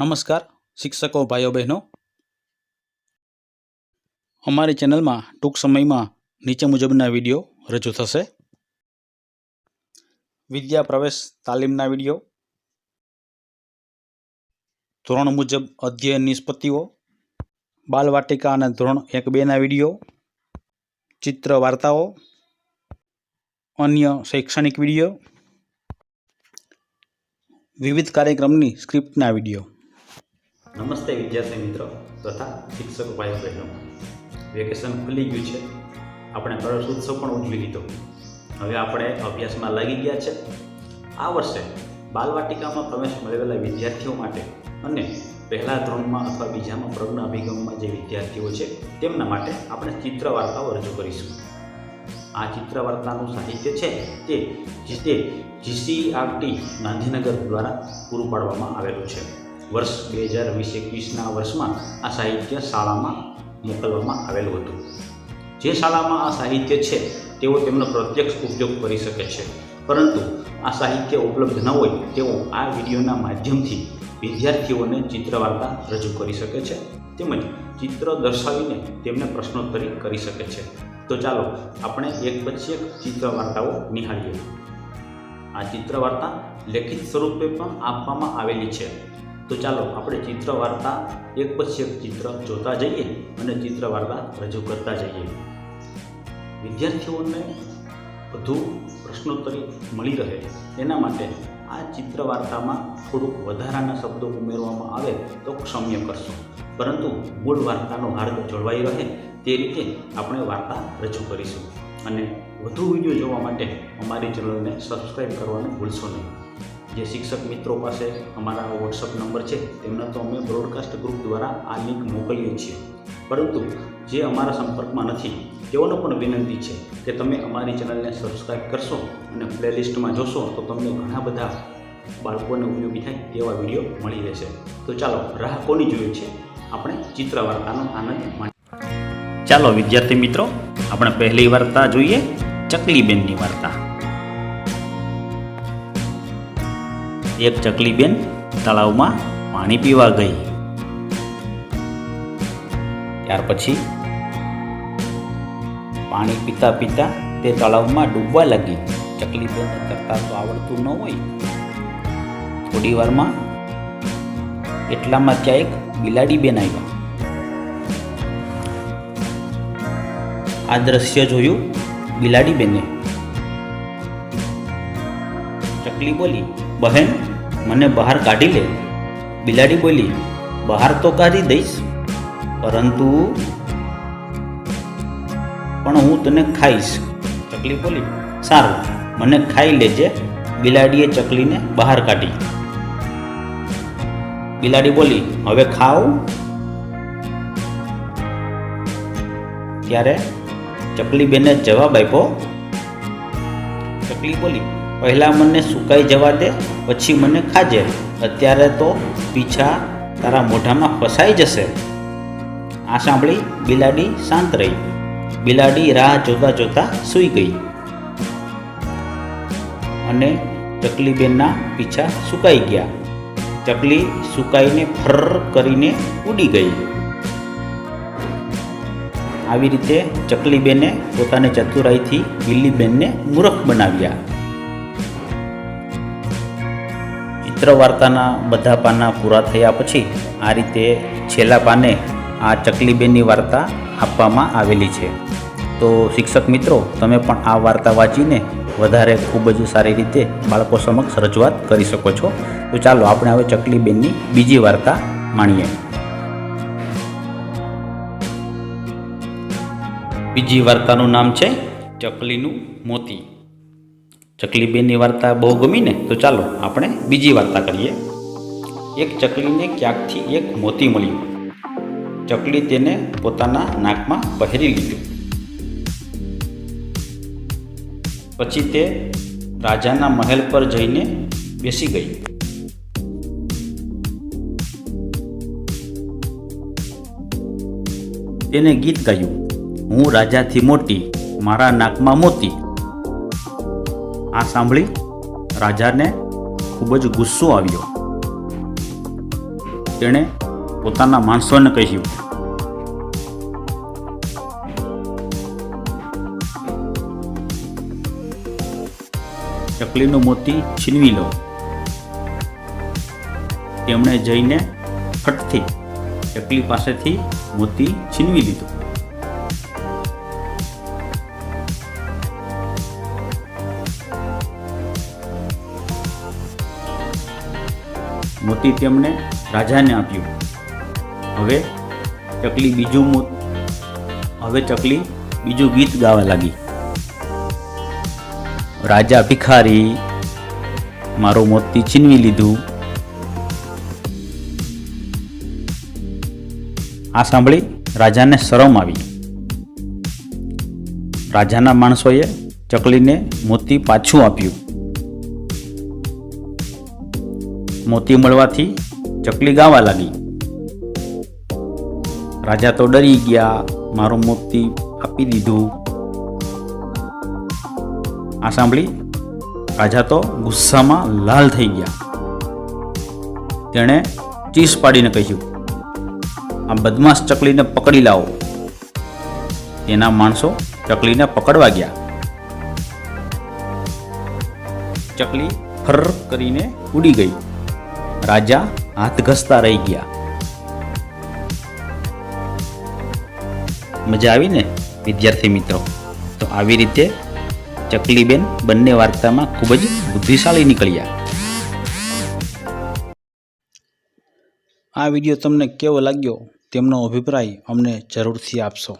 નમસ્કાર, શિક્ષકો ભાઈઓ બહેનો. અમારી ચેનલમાં ટૂંક સમયમાં નીચે મુજબના વીડિયો રજૂ થશે. વિદ્યા પ્રવેશ તાલીમના વીડિયો. ધોરણ મુજબ અધ્યયન નિષ્પત્તિઓ. બાલવાટિકા અને ધોરણ એક બેના વીડિયો. ચિત્ર વાર્તાઓ. અન્ય શૈક્ષણિક વીડિયો. વિવિધ કાર્યક્રમની સ્ક્રિપ્ટના વીડિયો. નમસ્તે વિદ્યાર્થી મિત્રો તથા શિક્ષક ભાઈ બહેનો. વેકેશન ખુલી ગયું છે. આપણે ગણેશ ઉત્સવ પણ ઉજવી લીધો. હવે આપણે અભ્યાસમાં લાગી ગયા છે. આ વર્ષે બાલવાટિકામાં પ્રવેશ મેળવેલા વિદ્યાર્થીઓ માટે અને પહેલા ધોરણમાં અથવા બીજામાં પ્રજ્ઞ અભિગમમાં જે વિદ્યાર્થીઓ છે, તેમના માટે આપણે ચિત્ર વાર્તાઓ રજૂ કરીશું. આ ચિત્ર વાર્તાનું સાહિત્ય છે તે જીસીઆરટી ગાંધીનગર દ્વારા પૂરું પાડવામાં આવેલું છે. વર્ષ બે હજાર વીસ એકવીસના વર્ષમાં આ સાહિત્ય શાળામાં મોકલવામાં આવેલું હતું. જે શાળામાં આ સાહિત્ય છે, તેઓ તેમનો પ્રત્યક્ષ ઉપયોગ કરી શકે છે. પરંતુ આ સાહિત્ય ઉપલબ્ધ ન હોય, તેઓ આ વિડીયોના માધ્યમથી વિદ્યાર્થીઓને ચિત્ર વાર્તા રજૂ કરી શકે છે તેમજ ચિત્ર દર્શાવીને તેમને પ્રશ્નોત્તરી કરી શકે છે. તો ચાલો આપણે એક પછી એક ચિત્ર વાર્તાઓ નિહાળીએ. આ ચિત્ર વાર્તા લેખિત સ્વરૂપે પણ આપવામાં આવેલી છે. તો ચાલો આપણે ચિત્ર વાર્તા, એક પછી એક ચિત્ર જોતા જઈએ અને ચિત્ર વાર્તા રજૂ કરતા જઈએ. વિદ્યાર્થીઓને વધુ પ્રશ્નોત્તરી મળી રહે. એના માટે આ ચિત્ર વાર્તામાં થોડુંક વધારાના શબ્દો ઉમેરવામાં આવે તો ક્ષમ્ય કરશો. પરંતુ મૂળ વાર્તાનો હાર્દ જળવાઈ રહે તે રીતે આપણે વાર્તા રજૂ કરીશું. અને વધુ વીડિયો જોવા માટે અમારી ચેનલને સબસ્ક્રાઈબ કરવાનું ભૂલશો નહીં. જે શિક્ષક મિત્રો પાસે અમારા વોટ્સઅપ નંબર છે તેમને તો અમે બ્રોડકાસ્ટ ગ્રુપ દ્વારા આ લિંક મોકલીએ છીએ. પરંતુ જે અમારા સંપર્કમાં નથી, તેઓને પણ વિનંતી છે કે તમે અમારી ચેનલને સબસ્ક્રાઈબ કરશો અને પ્લેલિસ્ટમાં જોશો તો તમને ઘણા બધા બાળકોને ઉપયોગી થાય તેવા વીડિયો મળી રહેશે. તો ચાલો, રાહ કોની જોઈએ છે? આપણે ચિત્ર વાર્તાનો આનંદ માણી ચાલો, વિદ્યાર્થી મિત્રો, આપણે પહેલી વાર્તા જોઈએ, ચકલીબેનની વાર્તા. એક ચકલીબેન તળાવમાં પાણી પીવા ગઈ. ત્યાર પછી પાણી પીતા પીતા તે તળાવમાં ડૂબવા લાગી. ચકલીબેનને તરતા તો આવડતું ન હોય. થોડી વારમાં એટલામાં ત્યાં એક બિલાડી બેન આવ્યા. આ દ્રશ્ય જોયું બિલાડી બેને ચકલી બોલી, બહેન મને બહાર કાઢી લે. બિલાડી બોલી, બહાર તો કાઢી દઈશ, પરંતુ પણ હું તને ખાઈશ. ચકલી બોલી, સારું, મને ખાઈ લેજે. બિલાડીએ ચકલીને બહાર કાઢી. બિલાડી બોલી, હવે ખાઓ. ત્યારે ચકલી બેને જવાબ આપ્યો. ચકલી બોલી પહેલાં મને સુકાઈ જવા દે, પછી મને ખાજે. અત્યારે તો પીછા તારા મોઢામાં ફસાઈ જશે. આ સાંભળી બિલાડી શાંત રહી. બિલાડી રાહ જોતા જોતા સૂઈ ગઈ. અને ચકલીબેનના પીછા સુકાઈ ગયા. ચકલી સુકાઈને ફર કરીને ઉડી ગઈ. આવી રીતે ચકલીબેને પોતાની ચતુરાઈથી બિલ્લીબેનને મૂર્ખ બનાવ્યા. ચિત્ર વાર્તાના બધા પાના પૂરા થયા પછી આ રીતે છેલ્લા પાને આ ચકલીબેનની વાર્તા આપવામાં આવેલી છે. તો શિક્ષક મિત્રો, તમે પણ આ વાર્તા વાંચીને વધારે ખૂબ જ સારી રીતે બાળકો સમક્ષ રજૂઆત કરી શકો છો. તો ચાલો આપણે હવે ચકલીબેનની બીજી વાર્તા માણીએ. બીજી વાર્તાનું નામ છે ચકલીનું મોતી. ચકલીબેનની વાર્તા બહુ ગમી ને, તો ચાલો આપણે બીજી વાર્તા કરીએ. એક ચકલીને ક્યાંકથી એક મોતી મળ્યું. ચકલી તેને પોતાના નાકમાં પહેરી લીધું. પછી તે રાજાના મહેલ પર જઈને બેસી ગઈ. તેને ગીત ગાયું, હું રાજાથી મોટી, મારા નાકમાં મોતી આ સાંભળી રાજાને ખૂબ જ ગુસ્સો આવ્યો. તેણે પોતાના માણસોને કહ્યું, ચકલીનું મોતી છીનવી લો. તેમણે જઈને ફટથી ચકલી પાસેથી મોતી છીનવી લીધું. મોતી તેમણે રાજાને આપ્યું. હવે ચકલી બીજું મોત હવે ચકલી બીજું ગીત ગાવા લાગી. રાજા ભિખારી, મારો મોતી છીનવી લીધું. આ સાંભળી રાજાને શરમ આવી. રાજાના માણસોએ ચકલીને મોતી પાછું આપ્યું. મોતી મળવાથી ચકલી ગાવા લાગી. રાજા તો ડરી ગયા, મારું મોતી આપી દીધું. આ સાંભળી રાજા તો ગુસ્સામાં લાલ થઈ ગયા. તેણે ચીસ પાડીને કહ્યું, આ બદમાશ ચકલીને પકડી લાવો. તેના માણસો ચકલીને પકડવા ગયા. ચકલી ફર કરીને ઉડી ગઈ. રાજા હાથ ઘસતા રહી ગયા. મજા આવી ને, વિદ્યાર્થી મિત્રો? તો આવી રીતે ચકલીબેન બંને વાર્તામાં ખૂબ જ બુદ્ધિશાળી નીકળ્યા. આ વીડિયો તમને કેવો લાગ્યો તેમનો અભિપ્રાય અમને જરૂરથી આપશો.